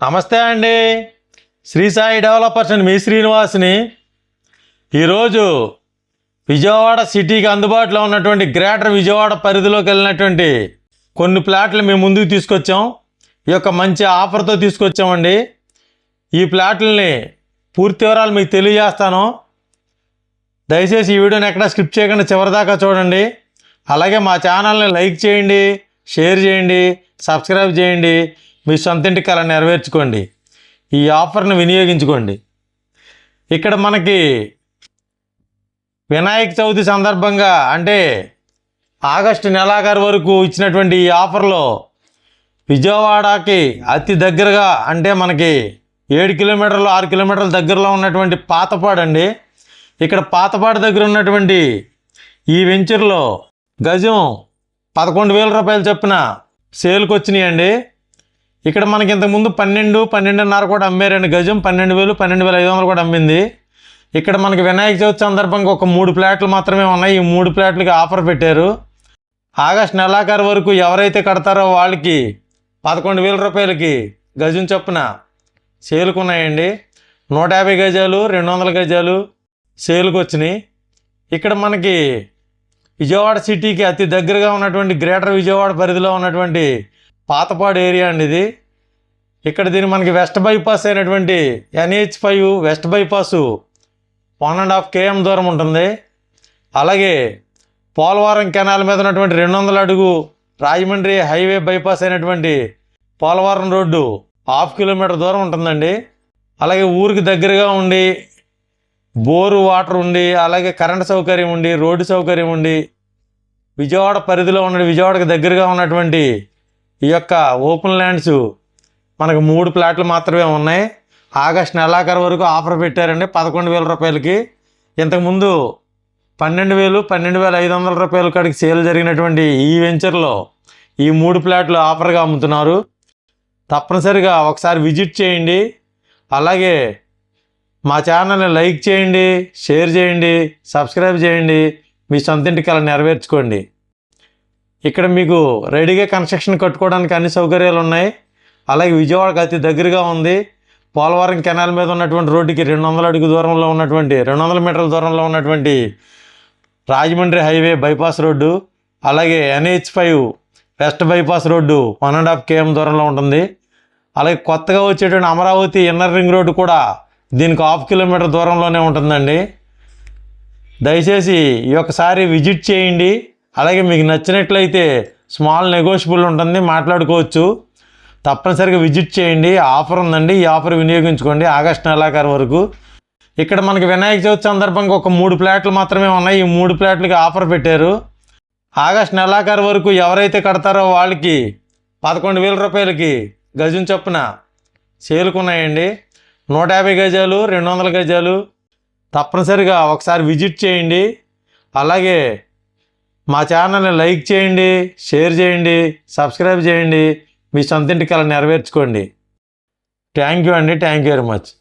నమస్తే అండి. Shri Sai developers and మీ శ్రీనివాస్ని. ఈరోజు విజయవాడ సిటీకి అందుబాటులో ఉన్నటువంటి గ్రేటర్ విజయవాడ పరిధిలోకి వెళ్ళినటువంటి కొన్ని ప్లాట్లు మేము ముందుకు తీసుకొచ్చాం. ఈ యొక్క మంచి ఆఫర్తో తీసుకొచ్చామండి. ఈ ప్లాట్లని పూర్తి వివరాలు మీకు తెలియజేస్తాను. దయచేసి ఈ వీడియోని ఎక్కడ స్కిప్ చేయకుండా చివరిదాకా చూడండి. అలాగే మా ఛానల్ని లైక్ చేయండి షేర్ చేయండి సబ్స్క్రైబ్ చేయండి. మీ సొంతింటి కళ నెరవేర్చుకోండి. ఈ ఆఫర్ని వినియోగించుకోండి. ఇక్కడ మనకి వినాయక చవితి సందర్భంగా అంటే ఆగస్టు నెలాఖరు వరకు ఇచ్చినటువంటి ఈ ఆఫర్లో విజయవాడకి అతి దగ్గరగా అంటే మనకి ఏడు కిలోమీటర్లు ఆరు కిలోమీటర్ల దగ్గరలో ఉన్నటువంటి పాతపాడు అండి ఇక్కడ పాతపాడు దగ్గర ఉన్నటువంటి ఈ వెంచర్లో గజం పదకొండు వేల రూపాయలు చొప్పున సేల్కి వచ్చినాయండి ఇక్కడ మనకి ఇంతకుముందు పన్నెండు పన్నెండున్నర కూడా అమ్మారండి గజం పన్నెండు వేలు పన్నెండు వేల ఐదు వందలు కూడా అమ్మింది. ఇక్కడ మనకి వినాయక చవితి సందర్భంగా ఒక మూడు ప్లాట్లు మాత్రమే ఉన్నాయి. ఈ మూడు ప్లాట్లకి ఆఫర్ పెట్టారు. ఆగస్ట్ నెలాఖరు వరకు ఎవరైతే కడతారో వాళ్ళకి పదకొండు వేల రూపాయలకి గజం చొప్పున సేల్కి ఉన్నాయండి. నూట యాభై గజాలు రెండు వందల గజాలు సేల్కి వచ్చినాయి. ఇక్కడ మనకి విజయవాడ సిటీకి అతి దగ్గరగా ఉన్నటువంటి గ్రేటర్ విజయవాడ పరిధిలో ఉన్నటువంటి పాతపాడు ఏరియా అండి ఇది. ఇక్కడ దీన్ని మనకి వెస్ట్ బైపాస్ అయినటువంటి NH five west bypass one and half KM దూరం ఉంటుంది. అలాగే పోలవరం కెనాల్ మీద ఉన్నటువంటి రెండు వందల అడుగు రాజమండ్రి హైవే బైపాస్ అయినటువంటి పోలవరం రోడ్డు హాఫ్ కిలోమీటర్ దూరం ఉంటుందండి. అలాగే ఊరికి దగ్గరగా ఉండి బోరు వాటర్ ఉండి అలాగే కరెంట్ సౌకర్యం ఉండి రోడ్డు సౌకర్యం ఉండి విజయవాడ పరిధిలో ఉన్న విజయవాడకు దగ్గరగా ఉన్నటువంటి ఈ యొక్క ఓపెన్ ల్యాండ్స్ మనకు మూడు ప్లాట్లు మాత్రమే ఉన్నాయి. ఆగస్ట్ నెలాఖరు వరకు ఆఫర్ పెట్టారండి. పదకొండు వేల రూపాయలకి. ఇంతకుముందు పన్నెండు వేలు పన్నెండు వేల ఐదు వందల రూపాయల కాడికి సేల్ జరిగినటువంటి ఈ వెంచర్లో ఈ మూడు ప్లాట్లు ఆఫర్గా అమ్ముతున్నారు. తప్పనిసరిగా ఒకసారి విజిట్ చేయండి. అలాగే మా ఛానల్ని లైక్ చేయండి షేర్ చేయండి సబ్స్క్రైబ్ చేయండి. మీ సొంతింటి కళ నెరవేర్చుకోండి. ఇక్కడ మీకు రెడీగా కన్స్ట్రక్షన్ కట్టుకోవడానికి అన్ని సౌకర్యాలు ఉన్నాయి. అలాగే విజయవాడకు అతి దగ్గరగా ఉంది. పోలవరం కెనాల్ మీద ఉన్నటువంటి రోడ్డుకి రెండు వందల అడుగు దూరంలో ఉన్నటువంటి రెండు వందల మీటర్ల దూరంలో ఉన్నటువంటి రాజమండ్రి హైవే బైపాస్ రోడ్డు అలాగే NH five west bypass road one and half KM దూరంలో ఉంటుంది. అలాగే కొత్తగా వచ్చేటువంటి అమరావతి ఇన్నర్ రింగ్ రోడ్డు కూడా దీనికి హాఫ్ కిలోమీటర్ దూరంలోనే ఉంటుందండి. దయచేసి ఈ ఒక్కసారి విజిట్ చేయండి. అలాగే మీకు నచ్చినట్లయితే స్మాల్ నెగోషియబుల్ ఉంటుంది మాట్లాడుకోవచ్చు. తప్పనిసరిగా విజిట్ చేయండి ఆఫర్ ఉందండి ఈ ఆఫర్ వినియోగించుకోండి ఆగస్ట్ నెలాఖరు వరకు. ఇక్కడ మనకి వినాయక చవితి సందర్భంగా ఒక మూడు ప్లాట్లు మాత్రమే ఉన్నాయి ఈ మూడు ప్లాట్లకి ఆఫర్ పెట్టారు. ఆగస్ట్ నెలాఖరు వరకు ఎవరైతే కడతారో వాళ్ళకి పదకొండు వేల రూపాయలకి గజం చొప్పున సేలుకున్నాయండి నూట యాభై గజాలు రెండు వందల గజాలు. తప్పనిసరిగా ఒకసారి విజిట్ చేయండి. అలాగే మా ఛానల్ని లైక్ చేయండి షేర్ చేయండి సబ్స్క్రైబ్ చేయండి. మీ సొంతింటి కళ నెరవేర్చుకోండి. థ్యాంక్ యూ అండి. Thank you very much